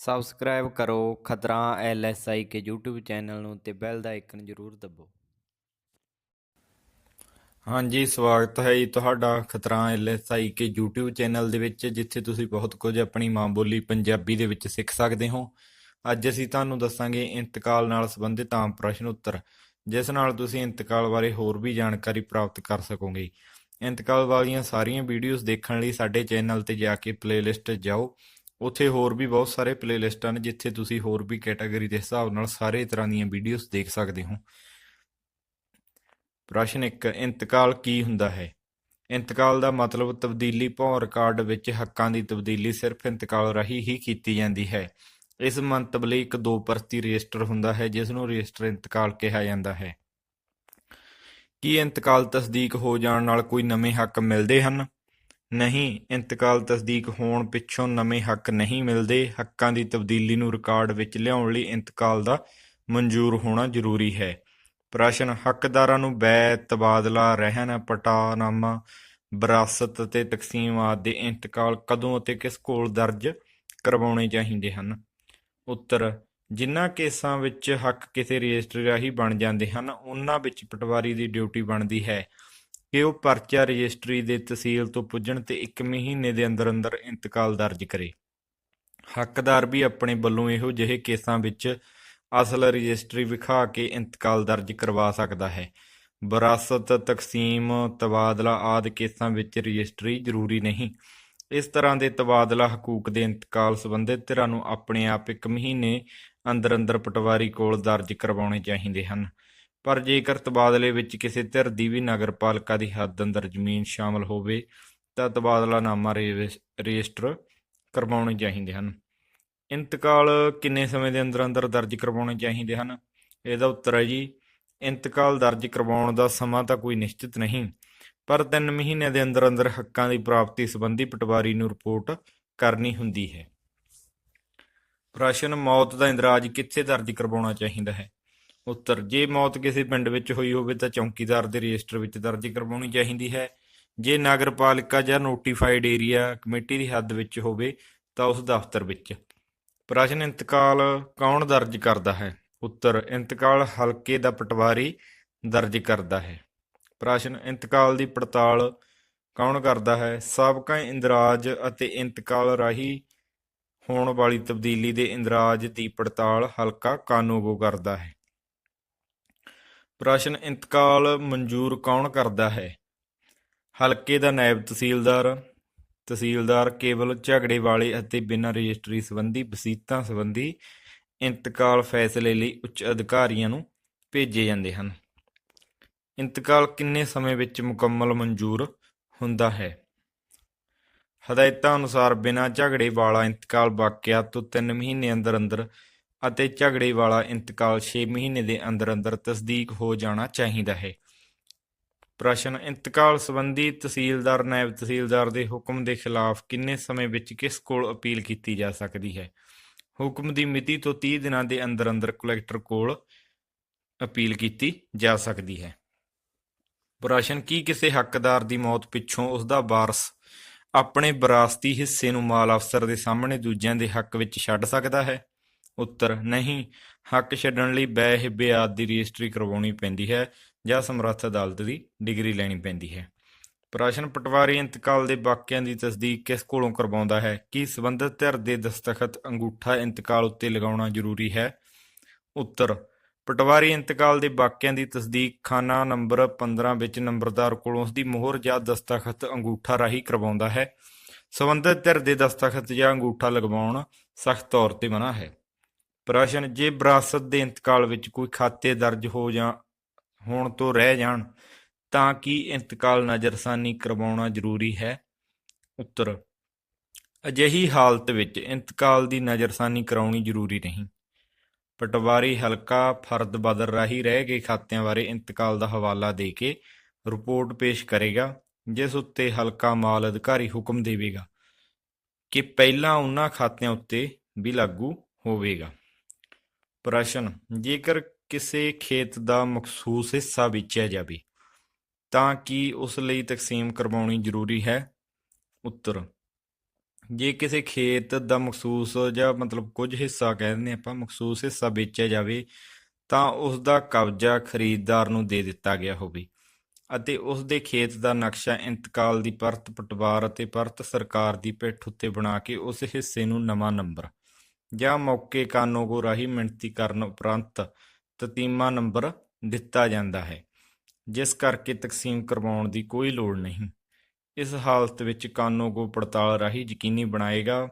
Subscribe ਕਰੋ ਖਤਰਾ ਐਲਐਸਆਈ ਕੇ YouTube channel ਨੂੰ ਤੇ ਬੈਲ ਦਾ ਆਈਕਨ ਜ਼ਰੂਰ ਦਬਾਓ ਹਾਂਜੀ, ਸਵਾਗਤ ਹੈ ਜੀ ਤੁਹਾਡਾ ਖਤਰਾ ਐਲਐਸਆਈ ਕੇ YouTube ਚੈਨਲ ਦੇ ਵਿੱਚ, ਜਿੱਥੇ ਤੁਸੀਂ ਬਹੁਤ ਕੁਝ ਆਪਣੀ ਮਾਂ ਬੋਲੀ ਪੰਜਾਬੀ ਦੇ ਵਿੱਚ ਸਿੱਖ ਸਕਦੇ ਹੋ। ਅੱਜ ਅਸੀਂ ਤੁਹਾਨੂੰ ਦੱਸਾਂਗੇ ਇੰਤਕਾਲ ਨਾਲ ਸੰਬੰਧਿਤ ਆਮ ਪ੍ਰਸ਼ਨ ਉੱਤਰ, ਜਿਸ ਨਾਲ ਤੁਸੀਂ ਇੰਤਕਾਲ ਬਾਰੇ ਹੋਰ ਵੀ ਜਾਣਕਾਰੀ ਪ੍ਰਾਪਤ ਕਰ ਸਕੋਗੇ। ਇੰਤਕਾਲ ਵਾਲੀਆਂ ਸਾਰੀਆਂ ਵੀਡੀਓਜ਼ ਦੇਖਣ ਲਈ ਸਾਡੇ ਚੈਨਲ ਤੇ ਜਾ ਕੇ ਪਲੇਲਿਸਟ ਜਾਓ। ਉੱਥੇ ਹੋਰ ਵੀ ਬਹੁਤ ਸਾਰੇ ਪਲੇਲਿਸਟ ਹਨ ਜਿੱਥੇ ਤੁਸੀਂ ਹੋਰ ਵੀ ਕੈਟਾਗਰੀ ਦੇ ਹਿਸਾਬ ਨਾਲ ਸਾਰੇ ਤਰ੍ਹਾਂ ਦੀਆਂ ਵੀਡੀਓਜ਼ ਦੇਖ ਸਕਦੇ ਹੋ। ਪ੍ਰਸ਼ਨ 1 ਇੰਤਕਾਲ ਕੀ ਹੁੰਦਾ ਹੈ? ਇੰਤਕਾਲ ਦਾ ਮਤਲਬ ਤਬਦੀਲੀ ਭੌਂ ਰਿਕਾਰਡ ਵਿੱਚ ਹੱਕਾਂ ਦੀ ਤਬਦੀਲੀ ਸਿਰਫ ਇੰਤਕਾਲ ਰਾਹੀਂ ਹੀ ਕੀਤੀ ਜਾਂਦੀ ਹੈ। ਇਸ ਮੰਤਵ ਲਈ ਇੱਕ ਦੋ ਪਰਤੀ ਰਜਿਸਟਰ ਹੁੰਦਾ ਹੈ, ਜਿਸ ਨੂੰ ਰਜਿਸਟਰ ਇੰਤਕਾਲ ਕਿਹਾ ਜਾਂਦਾ ਹੈ। ਕੀ ਇੰਤਕਾਲ ਤਸਦੀਕ ਹੋ ਜਾਣ ਨਾਲ ਕੋਈ ਨਵੇਂ ਹੱਕ ਮਿਲਦੇ ਹਨ? ਨਹੀਂ, ਇੰਤਕਾਲ ਤਸਦੀਕ ਹੋਣ ਪਿੱਛੋਂ ਨਵੇਂ ਹੱਕ ਨਹੀਂ ਮਿਲਦੇ। ਹੱਕਾਂ ਦੀ ਤਬਦੀਲੀ ਨੂੰ ਰਿਕਾਰਡ ਵਿੱਚ ਲਿਆਉਣ ਲਈ ਇੰਤਕਾਲ ਦਾ ਮਨਜ਼ੂਰ ਹੋਣਾ ਜ਼ਰੂਰੀ ਹੈ। ਪ੍ਰਸ਼ਨ, ਹੱਕਦਾਰਾਂ ਨੂੰ ਬੈ ਤਬਾਦਲਾ, ਰਹਿਣ, ਪਟਾਨਾਮਾ, ਵਿਰਾਸਤ ਅਤੇ ਤਕਸੀਮ ਆਦਿ ਦੇ ਇੰਤਕਾਲ ਕਦੋਂ ਅਤੇ ਕਿਸ ਕੋਲ ਦਰਜ ਕਰਵਾਉਣੇ ਚਾਹੀਦੇ ਹਨ? ਉੱਤਰ ਜਿਨ੍ਹਾਂ ਕੇਸਾਂ ਵਿੱਚ ਹੱਕ ਕਿਸੇ ਰਜਿਸਟਰੀ ਰਾਹੀਂ ਬਣ ਜਾਂਦੇ ਹਨ, ਉਹਨਾਂ ਵਿੱਚ ਪਟਵਾਰੀ ਦੀ ਡਿਊਟੀ ਬਣਦੀ ਹੈ। ਕਿ ਉਹ ਪਰਚਾ ਰਜਿਸਟਰੀ ਦੇ ਤਹਿਸੀਲ ਤੋਂ ਪੁੱਜਣ ਤੇ ਇੱਕ ਮਹੀਨੇ ਦੇ ਅੰਦਰ ਅੰਦਰ ਇੰਤਕਾਲ ਦਰਜ ਕਰੇ। ਹੱਕਦਾਰ ਵੀ ਆਪਣੇ ਵੱਲੋਂ ਇਹੋ ਜਿਹੇ ਕੇਸਾਂ ਵਿੱਚ ਅਸਲ ਰਜਿਸਟਰੀ ਵਿਖਾ ਕੇ ਇੰਤਕਾਲ ਦਰਜ ਕਰਵਾ ਸਕਦਾ ਹੈ। ਵਿਰਾਸਤ, ਤਕਸੀਮ, ਤਬਾਦਲਾ ਆਦਿ ਕੇਸਾਂ ਵਿੱਚ ਰਜਿਸਟਰੀ ਜ਼ਰੂਰੀ ਨਹੀਂ। ਇਸ ਤਰ੍ਹਾਂ ਦੇ ਤਬਾਦਲਾ ਹਕੂਕ ਦੇ ਇੰਤਕਾਲ ਸੰਬੰਧਿਤ ਧਿਰਾਂ ਨੂੰ ਆਪਣੇ ਆਪ ਇੱਕ ਮਹੀਨੇ ਅੰਦਰ ਅੰਦਰ ਪਟਵਾਰੀ ਕੋਲ ਦਰਜ ਕਰਵਾਉਣੇ ਚਾਹੀਦੇ ਹਨ। ਪਰ ਜੇਕਰ ਤਬਾਦਲੇ ਵਿੱਚ ਕਿਸੇ ਧਿਰ ਦੀ ਵੀ ਨਗਰਪਾਲਿਕਾ ਦੀ ਹੱਦ ਅੰਦਰ ਜ਼ਮੀਨ ਸ਼ਾਮਲ ਹੋਵੇ, ਤਾਂ ਤਬਾਦਲਾਨਾਮਾ ਰਜਿਸ- ਰਜਿਸਟਰ ਕਰਵਾਉਣੇ ਚਾਹੀਦੇ ਹਨ। ਇੰਤਕਾਲ ਕਿੰਨੇ ਸਮੇਂ ਦੇ ਅੰਦਰ ਅੰਦਰ ਦਰਜ ਕਰਵਾਉਣੇ ਚਾਹੀਦੇ ਹਨ? ਇਹਦਾ ਉੱਤਰ ਹੈ ਜੀ, ਇੰਤਕਾਲ ਦਰਜ ਕਰਵਾਉਣ ਦਾ ਸਮਾਂ ਤਾਂ ਕੋਈ ਨਿਸ਼ਚਿਤ ਨਹੀਂ, ਪਰ 3 ਮਹੀਨਿਆਂ ਦੇ ਅੰਦਰ ਅੰਦਰ ਹੱਕਾਂ ਦੀ ਪ੍ਰਾਪਤੀ ਸੰਬੰਧੀ ਪਟਵਾਰੀ ਨੂੰ ਰਿਪੋਰਟ ਕਰਨੀ ਹੁੰਦੀ ਹੈ। ਪ੍ਰਸ਼ਨ ਮੌਤ ਦਾ ਇੰਦਰਾਜ ਕਿੱਥੇ ਦਰਜ ਕਰਵਾਉਣਾ ਚਾਹੀਦਾ ਹੈ? ਉੱਤਰ ਜੇ ਮੌਤ ਕਿਸੇ ਪਿੰਡ ਵਿੱਚ ਹੋਈ ਹੋਵੇ ਤਾਂ ਚੌਕੀਦਾਰ ਦੇ ਰਜਿਸਟਰ ਵਿੱਚ ਦਰਜ ਕਰਵਾਉਣੀ ਚਾਹੀਦੀ ਹੈ। ਜੇ ਨਗਰਪਾਲਿਕਾ ਜਾਂ ਨੋਟੀਫਾਈਡ ਏਰੀਆ ਕਮੇਟੀ ਦੀ ਹੱਦ ਵਿੱਚ ਹੋਵੇ ਤਾਂ ਉਸ ਦਫ਼ਤਰ ਵਿੱਚ। ਪ੍ਰਸ਼ਨ ਇੰਤਕਾਲ ਕੌਣ ਦਰਜ ਕਰਦਾ ਹੈ? ਉੱਤਰ, ਇੰਤਕਾਲ ਹਲਕੇ ਦਾ ਪਟਵਾਰੀ ਦਰਜ ਕਰਦਾ ਹੈ। ਪ੍ਰਸ਼ਨ, ਇੰਤਕਾਲ ਦੀ ਪੜਤਾਲ ਕੌਣ ਕਰਦਾ ਹੈ? ਸਾਬਕਾ ਇੰਦਰਾਜ ਅਤੇ ਇੰਤਕਾਲ ਰਾਹੀਂ ਹੋਣ ਵਾਲੀ ਤਬਦੀਲੀ ਦੇ ਇੰਦਰਾਜ ਦੀ ਪੜਤਾਲ ਹਲਕਾ ਕਾਨੂੰਗੋ ਕਰਦਾ ਹੈ। ਪ੍ਰਸ਼ਨ ਇੰਤਕਾਲ ਮਨਜ਼ੂਰ ਕੌਣ ਕਰਦਾ ਹੈ? ਹਲਕੇ ਦਾ ਨਾਇਬ ਤਹਿਸੀਲਦਾਰ ਤਹਿਸੀਲਦਾਰ ਕੇਵਲ ਝਗੜੇ ਵਾਲੇ ਅਤੇ ਬਿਨਾਂ ਰਜਿਸਟਰੀ ਸੰਬੰਧੀ ਵਸੀਤਾਂ ਸੰਬੰਧੀ ਇੰਤਕਾਲ ਫੈਸਲੇ ਲਈ ਉੱਚ ਅਧਿਕਾਰੀਆਂ ਨੂੰ ਭੇਜੇ ਜਾਂਦੇ ਹਨ। ਇੰਤਕਾਲ ਕਿੰਨੇ ਸਮੇਂ ਵਿੱਚ ਮੁਕੰਮਲ ਮਨਜ਼ੂਰ ਹੁੰਦਾ ਹੈ? ਹਦਾਇਤਾਂ ਅਨੁਸਾਰ ਬਿਨਾਂ ਝਗੜੇ ਵਾਲਾ ਇੰਤਕਾਲ ਵਾਕਿਆ ਤੋਂ 3 ਮਹੀਨੇ ਅੰਦਰ ਅੰਦਰ ਅਤੇ ਝਗੜੇ ਵਾਲਾ ਇੰਤਕਾਲ 6 ਮਹੀਨੇ ਦੇ ਅੰਦਰ ਅੰਦਰ ਤਸਦੀਕ ਹੋ ਜਾਣਾ ਚਾਹੀਦਾ ਹੈ। ਪ੍ਰਸ਼ਨ, ਇੰਤਕਾਲ ਸੰਬੰਧੀ ਤਹਿਸੀਲਦਾਰ, ਨਾਇਬ ਤਹਿਸੀਲਦਾਰ ਦੇ ਹੁਕਮ ਦੇ ਖਿਲਾਫ ਕਿੰਨੇ ਸਮੇਂ ਵਿੱਚ ਕਿਸ ਕੋਲ ਅਪੀਲ ਕੀਤੀ ਜਾ ਸਕਦੀ ਹੈ? ਹੁਕਮ ਦੀ ਮਿਤੀ ਤੋਂ 30 ਦਿਨਾਂ ਦੇ ਅੰਦਰ ਅੰਦਰ ਕਲੈਕਟਰ ਕੋਲ ਅਪੀਲ ਕੀਤੀ ਜਾ ਸਕਦੀ ਹੈ। ਪ੍ਰਸ਼ਨ, ਕੀ ਕਿਸੇ ਹੱਕਦਾਰ ਦੀ ਮੌਤ ਪਿੱਛੋਂ ਉਸ ਦਾ ਵਾਰਸ ਆਪਣੇ ਵਿਰਾਸਤੀ ਹਿੱਸੇ ਨੂੰ ਮਾਲ ਅਫਸਰ ਦੇ ਸਾਹਮਣੇ ਦੂਜਿਆਂ ਦੇ ਹੱਕ ਵਿੱਚ ਛੱਡ ਸਕਦਾ ਹੈ? ਉੱਤਰ ਨਹੀਂ। ਹੱਕ ਛੱਡਣ ਲਈ ਬੈ ਹਿੱਬੇ ਆਦਿ ਦੀ ਰਜਿਸਟਰੀ ਕਰਵਾਉਣੀ ਪੈਂਦੀ ਹੈ ਜਾਂ ਸਮਰੱਥ ਅਦਾਲਤ ਦੀ ਡਿਗਰੀ ਲੈਣੀ ਪੈਂਦੀ ਹੈ। ਪ੍ਰਸ਼ਨ ਪਟਵਾਰੀ ਇੰਤਕਾਲ ਦੇ ਵਾਕਿਆਂ ਦੀ ਤਸਦੀਕ ਕਿਸ ਕੋਲੋਂ ਕਰਵਾਉਂਦਾ ਹੈ? ਕੀ ਸਬੰਧਤ ਧਿਰ ਦੇ ਦਸਤਖਤ ਅੰਗੂਠਾ ਇੰਤਕਾਲ ਉੱਤੇ ਲਗਾਉਣਾ ਜ਼ਰੂਰੀ ਹੈ? ਉੱਤਰ, ਪਟਵਾਰੀ ਇੰਤਕਾਲ ਦੇ ਵਾਕਿਆਂ ਦੀ ਤਸਦੀਕ ਖਾਨਾ ਨੰਬਰ 15 ਵਿੱਚ ਨੰਬਰਦਾਰ ਕੋਲੋਂ ਉਸ ਦੀ ਮੋਹਰ ਜਾਂ ਦਸਤਖਤ ਅੰਗੂਠਾ ਰਾਹੀਂ ਕਰਵਾਉਂਦਾ ਹੈ। ਸਬੰਧਤ ਧਿਰ ਦੇ ਦਸਤਖਤ ਜਾਂ ਅੰਗੂਠਾ ਲਗਵਾਉਣ ਸਖਤ ਤੌਰ ਤੇ ਮਨਾ ਹੈ। ਪ੍ਰਸ਼ਨ ਜੇ ਵਿਰਾਸਤ ਦੇ ਇੰਤਕਾਲ ਵਿੱਚ ਕੋਈ ਖਾਤੇ ਦਰਜ ਹੋ ਜਾਂ ਹੋਣ ਤੋਂ ਰਹਿ ਜਾਣ, ਤਾਂ ਕੀ ਇੰਤਕਾਲ ਨਜ਼ਰਸਾਨੀ ਕਰਵਾਉਣਾ ਜ਼ਰੂਰੀ ਹੈ? ਉੱਤਰ, ਅਜਿਹੀ ਹਾਲਤ ਵਿੱਚ ਇੰਤਕਾਲ ਦੀ ਨਜ਼ਰਸਾਨੀ ਕਰਾਉਣੀ ਜ਼ਰੂਰੀ ਨਹੀਂ। ਪਟਵਾਰੀ ਹਲਕਾ ਫਰਦ ਬਦਲ ਰਾਹੀਂ ਰਹਿ ਗਏ ਖਾਤਿਆਂ ਬਾਰੇ ਇੰਤਕਾਲ ਦਾ ਹਵਾਲਾ ਦੇ ਕੇ ਰਿਪੋਰਟ ਪੇਸ਼ ਕਰੇਗਾ, ਜਿਸ ਉੱਤੇ ਹਲਕਾ ਮਾਲ ਅਧਿਕਾਰੀ ਹੁਕਮ ਦੇਵੇਗਾ ਕਿ ਪਹਿਲਾਂ ਉਹਨਾਂ ਖਾਤਿਆਂ ਉੱਤੇ ਵੀ ਲਾਗੂ ਹੋਵੇਗਾ। ਪ੍ਰਸ਼ਨ, ਜੇਕਰ ਕਿਸੇ ਖੇਤ ਦਾ ਮਖਸੂਸ ਹਿੱਸਾ ਵੇਚਿਆ ਜਾਵੇ, ਤਾਂ ਕੀ ਉਸ ਲਈ ਤਕਸੀਮ ਕਰਵਾਉਣੀ ਜ਼ਰੂਰੀ ਹੈ? ਉੱਤਰ, ਜੇ ਕਿਸੇ ਖੇਤ ਦਾ ਮਖਸੂਸ ਜਾਂ ਮਤਲਬ ਕੁਝ ਹਿੱਸਾ ਕਹਿ ਦਿੰਦੇ ਆਪਾਂ, ਮਖਸੂਸ ਹਿੱਸਾ ਵੇਚਿਆ ਜਾਵੇ, ਤਾਂ ਉਸ ਦਾ ਕਬਜ਼ਾ ਖਰੀਦਦਾਰ ਨੂੰ ਦੇ ਦਿੱਤਾ ਗਿਆ ਹੋਵੇ ਅਤੇ ਉਸ ਦੇ ਖੇਤ ਦਾ ਨਕਸ਼ਾ ਇੰਤਕਾਲ ਦੀ ਪਰਤ ਪਟਵਾਰ ਅਤੇ ਪਰਤ ਸਰਕਾਰ ਦੀ ਪਿੱਠ ਉੱਤੇ ਬਣਾ ਕੇ ਉਸ ਹਿੱਸੇ ਨੂੰ ਨਵਾਂ ਨੰਬਰ ਜਾਂ ਮੌਕੇ ਕਾਨੂੰਗੋ ਰਾਹੀਂ ਮਿਣਤੀ ਕਰਨ ਉਪਰੰਤ ਤਤੀਮਾ ਨੰਬਰ ਦਿੱਤਾ ਜਾਂਦਾ ਹੈ, ਜਿਸ ਕਰਕੇ ਤਕਸੀਮ ਕਰਵਾਉਣ ਦੀ ਕੋਈ ਲੋੜ ਨਹੀਂ। ਇਸ ਹਾਲਤ ਵਿੱਚ ਕਾਨੂੰਗੋ ਪੜਤਾਲ ਰਾਹੀਂ ਯਕੀਨੀ ਬਣਾਏਗਾ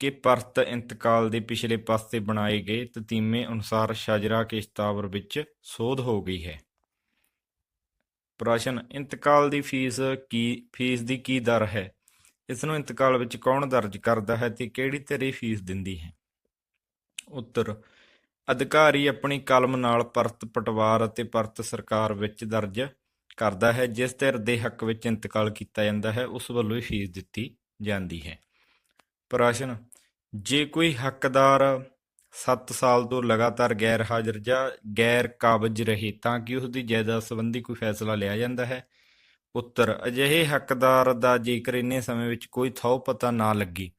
ਕਿ ਪਰਤ ਇੰਤਕਾਲ ਦੇ ਪਿਛਲੇ ਪਾਸੇ ਬਣਾਏ ਗਏ ਤਤੀਮੇ ਅਨੁਸਾਰ ਸ਼ਜਰਾ ਕਿਸ਼ਤਾਵਰ ਵਿੱਚ ਸੋਧ ਹੋ ਗਈ ਹੈ। ਪ੍ਰਸ਼ਨ, ਇੰਤਕਾਲ ਦੀ ਫੀਸ ਕੀ, ਫੀਸ ਦੀ ਕੀ ਦਰ ਹੈ? ਇਸ ਨੂੰ ਇੰਤਕਾਲ ਵਿੱਚ ਕੌਣ ਦਰਜ ਕਰਦਾ ਹੈ ਤੇ ਕਿਹੜੀ ਤਰੀ ਫੀਸ ਦਿੰਦੀ ਹੈ? ਉੱਤਰ, ਅਧਿਕਾਰੀ ਆਪਣੀ ਕਲਮ ਨਾਲ ਪਰਤ ਪਟਵਾਰ ਅਤੇ ਪਰਤ ਸਰਕਾਰ ਵਿੱਚ ਦਰਜ ਕਰਦਾ ਹੈ, ਜਿਸ ਧਿਰ ਦੇ ਹੱਕ ਵਿੱਚ ਇੰਤਕਾਲ ਕੀਤਾ ਜਾਂਦਾ ਹੈ, ਉਸ ਵੱਲੋਂ ਹੀ ਫੀਸ ਦਿੱਤੀ ਜਾਂਦੀ ਹੈ। ਪ੍ਰਸ਼ਨ, ਜੇ ਕੋਈ ਹੱਕਦਾਰ 7 ਸਾਲ ਤੋਂ ਲਗਾਤਾਰ ਗੈਰ ਹਾਜ਼ਰ ਜਾਂ ਗੈਰ ਕਾਬਜ ਰਹੇ ਤਾਂ ਕਿ ਉਸ ਦੀ ਜਾਇਦਾਦ ਸੰਬੰਧੀ ਕੋਈ ਫੈਸਲਾ ਲਿਆ ਜਾਂਦਾ ਹੈ? ਉੱਤਰ ਅਜਿਹੇ ਹੱਕਦਾਰ ਦਾ ਜੇਕਰ ਇੰਨੇ ਸਮੇਂ ਵਿੱਚ ਕੋਈ ਥਹੁ ਪਤਾ ਨਾ ਲੱਗੇ,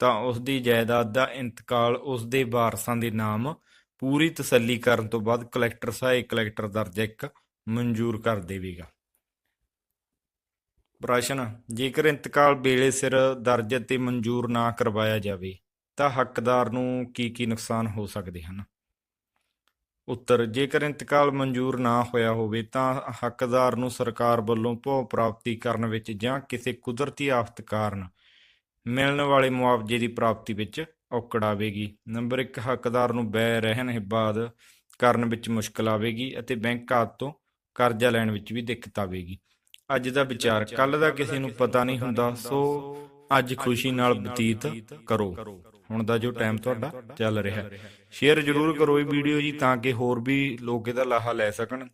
ਤਾਂ ਉਸ ਦੀ ਜਾਇਦਾਦ ਦਾ ਇੰਤਕਾਲ ਉਸ ਦੇ ਵਾਰਸਾਂ ਦੇ ਨਾਮ ਪੂਰੀ ਤਸੱਲੀ ਕਰਨ ਤੋਂ ਬਾਅਦ ਕਲੈਕਟਰ ਸਹਾਇਕ ਕਲੈਕਟਰ ਦਰਜਾ ਇੱਕ ਮਨਜ਼ੂਰ ਕਰ ਦੇਵੇਗਾ। ਪ੍ਰਸ਼ਨ, ਜੇਕਰ ਇੰਤਕਾਲ ਵੇਲੇ ਸਿਰ ਦਰਜ ਅਤੇ ਮਨਜ਼ੂਰ ਨਾ ਕਰਵਾਇਆ ਜਾਵੇ, ਤਾਂ ਹੱਕਦਾਰ ਨੂੰ ਕੀ ਕੀ ਨੁਕਸਾਨ ਹੋ ਸਕਦੇ ਹਨ? ਉੱਤਰ, ਜੇਕਰ ਇੰਤਕਾਲ ਮਨਜ਼ੂਰ ਨਾ ਹੋਇਆ ਹੋਵੇ ਤਾਂ ਹੱਕਦਾਰ ਨੂੰ ਸਰਕਾਰ ਵੱਲੋਂ ਭੋ ਪ੍ਰਾਪਤੀ ਕਰਨ ਵਿੱਚ ਜਾਂ ਕਿਸੇ ਕੁਦਰਤੀ ਆਫਤ ਕਾਰਨ ਮਿਲਣ ਵਾਲੇ ਮੁਆਵਜ਼ੇ ਦੀ ਪ੍ਰਾਪਤੀ ਵਿੱਚ ਔਕੜ ਆਵੇਗੀ। ਨੰਬਰ 1 ਹੱਕਦਾਰ ਨੂੰ ਬੈ ਰਹਿਣ ਹਿਬਾਦ ਕਰਨ ਵਿੱਚ ਮੁਸ਼ਕਲ ਆਵੇਗੀ ਅਤੇ ਬੈਂਕ ਆਦਿ ਤੋਂ ਕਰਜ਼ਾ ਲੈਣ ਵਿੱਚ ਵੀ ਦਿੱਕਤ ਆਵੇਗੀ। ਅੱਜ ਦਾ ਵਿਚਾਰ ਕੱਲ ਦਾ ਕਿਸੇ ਨੂੰ ਪਤਾ ਨਹੀਂ ਹੁੰਦਾ, ਸੋ ਅੱਜ ਖੁਸ਼ੀ ਨਾਲ ਬਤੀਤ ਕਰੋ। ਹੁਣ ਦਾ ਜੋ ਟਾਈਮ ਤੁਹਾਡਾ ਚੱਲ ਰਿਹਾ। ਸ਼ੇਅਰ ਜ਼ਰੂਰ ਕਰੋ ਇਹ ਵੀਡੀਓ ਜੀ ਤਾਂ ਕਿ ਹੋਰ ਵੀ ਲੋਕ ਇਹਦਾ ਲਾਹਾ ਲੈ ਸਕਣ।